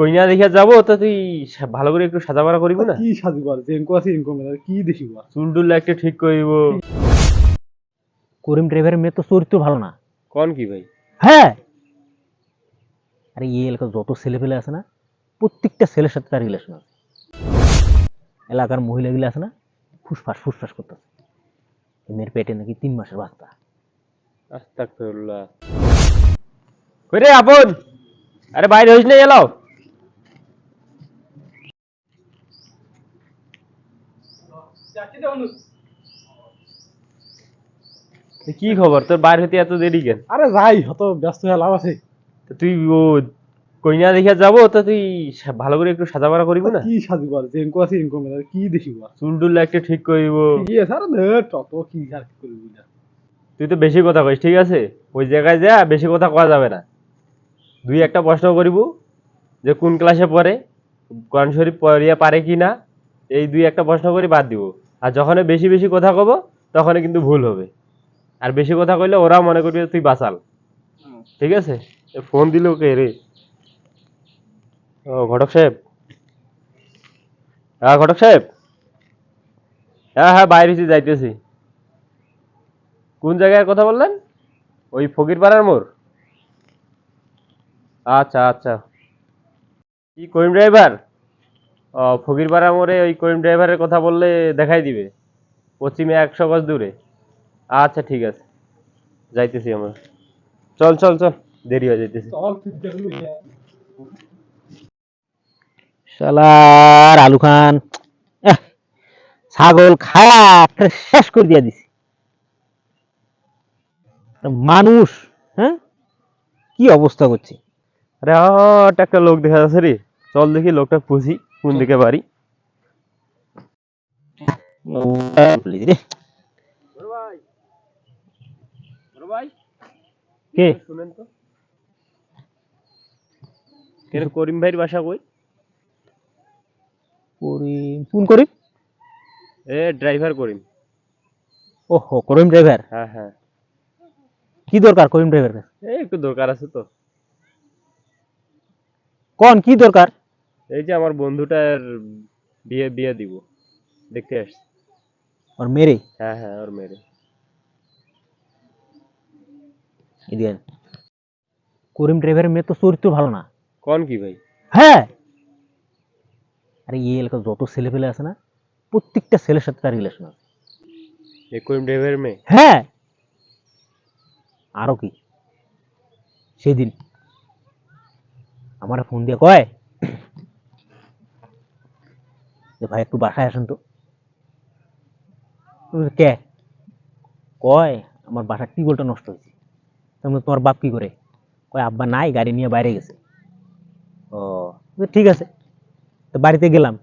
কইনা দেখে যাব তো তুই ভালো করে একটু সাজা বাড়া করিব না? কি সাজু আর জেনকো আছে ইনকম কি দেখিব? চুল টুল একটু ঠিক করিব। করিম ড্রাইভারের মেয়ে তো চরিত্র ভালো না। কোন কি ভাই? হ্যাঁ! আরে এই এলাকার যত ছেলে পেলে আছে না প্রত্যেকটা ছেলের সাথে তার রিলেশন আছে। এলাকার মহিলাগুলো আছে না ফুসফাস ফুসফাস করতেছে। মেয়ের পেটে নাকি তিন মাসের বাচ্চা। রে আপন! আরে বাইরে হইস না এলাও। কি খবর? তোর বাইরে হতে এত দেরি কেন? আরে যাই হত ব্যস্ত হয়ে লাভ আছে। তুই ও কইনা দেখে যাব তো তুই ভালো করে একটু সাজা বাড়া করিব না? কি সাজু আর? জেনকো আছে ইনকম আছে কি দেখিব চুল টুল একটু ঠিক করিব। কি আছে আরে ধর তত কি আর কি করবি না। তুই তো বেশি কথা কইস ঠিক আছে? ওই জায়গায় যা বেশি কথা কওয়া যাবে না। দুই একটা প্রশ্ন করিব যে কোন ক্লাসে পড়ে কোরআন শরীফ পড়িয়া পারে কি না এই দুই একটা প্রশ্ন করে বাদ দিব। আর যখন বেশি বেশি কথা কব তখন কিন্তু ভুল হবে। আর বেশি কথা কইলে ওরা মনে করবে তুই বাঁচাল। ঠিক আছে? ফোন দিল কে রে? ও, ঘটক সাহেব। হ্যাঁ ঘটক সাহেব। হ্যাঁ হ্যাঁ বাইরে যাইতেছি। কোন জায়গায় কথা বললেন? ওই ফকিরপাড়ার মোড়? আচ্ছা আচ্ছা। কি, করিম ড্রাইভার? ফকিরপাড়া মোড়ে ওই করিম ড্রাইভারের কথা বললে দেখাই দিবে। পশ্চিমে একশো গজ দূরে। আচ্ছা ঠিক আছে। যাইতেছি আমরা। চল চল চল। দেরি হয়ে যাইতেছি। শালার আলু খান। ছাগল খায়া শেষ করে দিয়া দিছি। মানুষ হ্যাঁ? কি অবস্থা করছে? আরে একটা লোক দেখা যাচ্ছে রে। চল দেখি লোকটা খুঁজি কোন দিকে বাড়ি? কে? শুনেন তো। কেন করিম ভাইয়ের বাসা কই? করিম কোন করিম? এ ড্রাইভার করিম। ওহো করিম ড্রাইভার? হ্যাঁ হ্যাঁ। কি দরকার করিম ড্রাইভার এই একটু দরকার আছে তো। কোন কি দরকার? এই যে আমার বন্ধুটার বিয়ে বিয়ে দিব। দেখতে আসছি ওর মেরে হ্যাঁ হ্যাঁ ওর মেরে আয়। করিম ড্রাইভারের মেয়ে তো চরিত্র ভালো না। কোন কি ভাই? হ্যাঁ! আরে এই এলাকার যত ছেলে পেলে আছে না প্রত্যেকটা ছেলের সাথে তার রিলেশন আছে। এ করিম ড্রাইভারের মেয়ে? হ্যাঁ! আরও কি? সেদিন আমার ফোন দিয়ে কয় যে ভাই একটু বাসায় আসেন তো। কে? কয়? আমার বাসার টিউবওয়েলটা নষ্ট হয়েছে। তোমার বাপ কি করে? কয়, আব্বা নাই, গাড়ি নিয়ে বাইরে গেছে। ও ঠিক আছে। তো বাড়িতে গেলাম।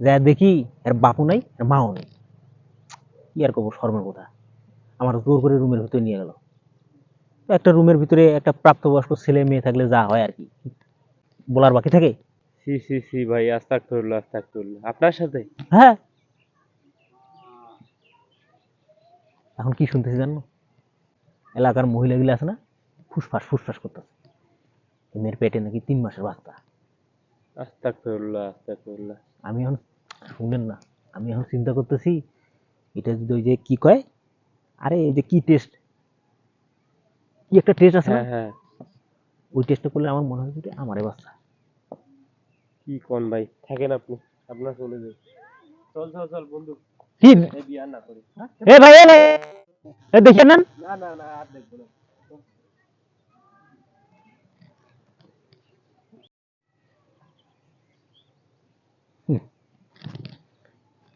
যা দেখি, এর বাপও নাই আর মাও নেই। কি আর করব, শর্মের কথা। আমার জোর করে রুমের ভিতরে নিয়ে গেল। একটা রুমের ভিতরে একটা প্রাপ্তবয়স্ক ছেলে মেয়ে থাকলে যা হয় আর কি। বলার বাকি থাকে? সি সি সি ভাই আস্তাগফিরুল্লাহ আস্তাগফিরুল্লাহ। আপনার সাথে? হ্যাঁ। এখন কি শুনতেছি জানো? এলাকার মহিলাগুলো আছে না ফুসফাস ফুসফাস করতেছে। মেয়ের পেটে নাকি তিন মাসের বাচ্চা। আস্তাগফিরুল্লাহ আস্তাগফিরুল্লাহ। আমি এখন শুনলেন না আমি এখন চিন্তা করতেছি এটা যদি ওই যে কি কয়? আরে এই যে কি টেস্ট কি একটা টেস্ট আছে না? হ্যাঁ হ্যাঁ। ওই টেস্টটা করলে আমার মনে হয় যে আমারে বাচ্চা। কি কোন ভাই? থাকেন আপনি। আপনার চলে যাই। চল চল চল বন্ধু। কি? বিয়ে না করি। এ ভাই এ। এ দেখেন না না না না আর দেখব না।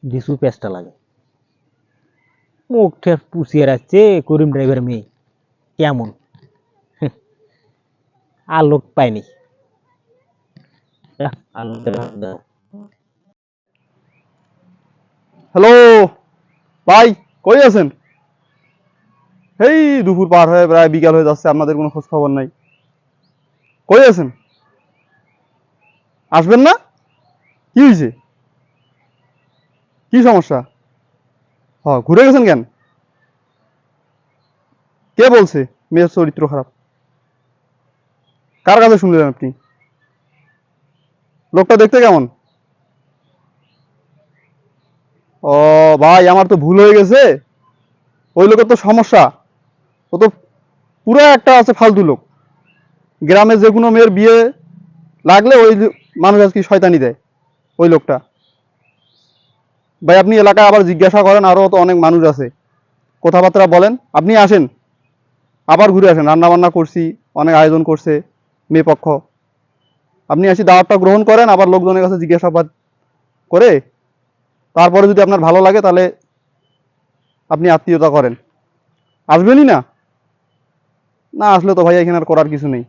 ডিসু পেস্টটা লাগে। মুখটা পুষিয়ে রাখছে করিম ড্রাইভার মেয়ে। কেমন? হুঁ, আর লোক পাইনি আহ, আর লোক দাও। হ্যালো ভাই কই আছেন এই দুপুর পার হয়ে প্রায় বিকাল হয়ে যাচ্ছে আপনাদের কোনো খোঁজ খবর নাই কই আছেন আসবেন না কি হয়েছে কি সমস্যা হ ঘুরে গেছেন কেন কে বলছে মেয়ের চরিত্র খারাপ কার কাছে শুনলেন আপনি লোকটা দেখতে কেমন? ও ভাই, আমার তো ভুল হয়ে গেছে। ওই লোকের তো সমস্যা। ও তো পুরো একটা আছে ফালতু লোক। গ্রামে যে কোনো মেয়ের বিয়ে লাগলে ওই মানুষ আজকে শয়তানি দেয়, ওই লোকটা। ভাই, আপনি এলাকায় আবার জিজ্ঞাসা করেন, আরও তো অনেক মানুষ আছে। কথাবার্তা বলেন। আপনি আসেন। আবার ঘুরে আসেন। রান্না বান্না করছি, অনেক আয়োজন করছে, মেয়ে পক্ষ। আপনি আসি দাওয়াতটা গ্রহণ করেন, আবার লোকজনের কাছে জিজ্ঞাসাবাদ করে তারপরে যদি আপনার ভালো লাগে তাহলে আপনি আত্মীয়তা করেন। আসবেনই না? না আসলে তো ভাই, এখানে আর করার কিছু নেই।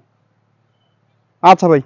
আচ্ছা ভাই।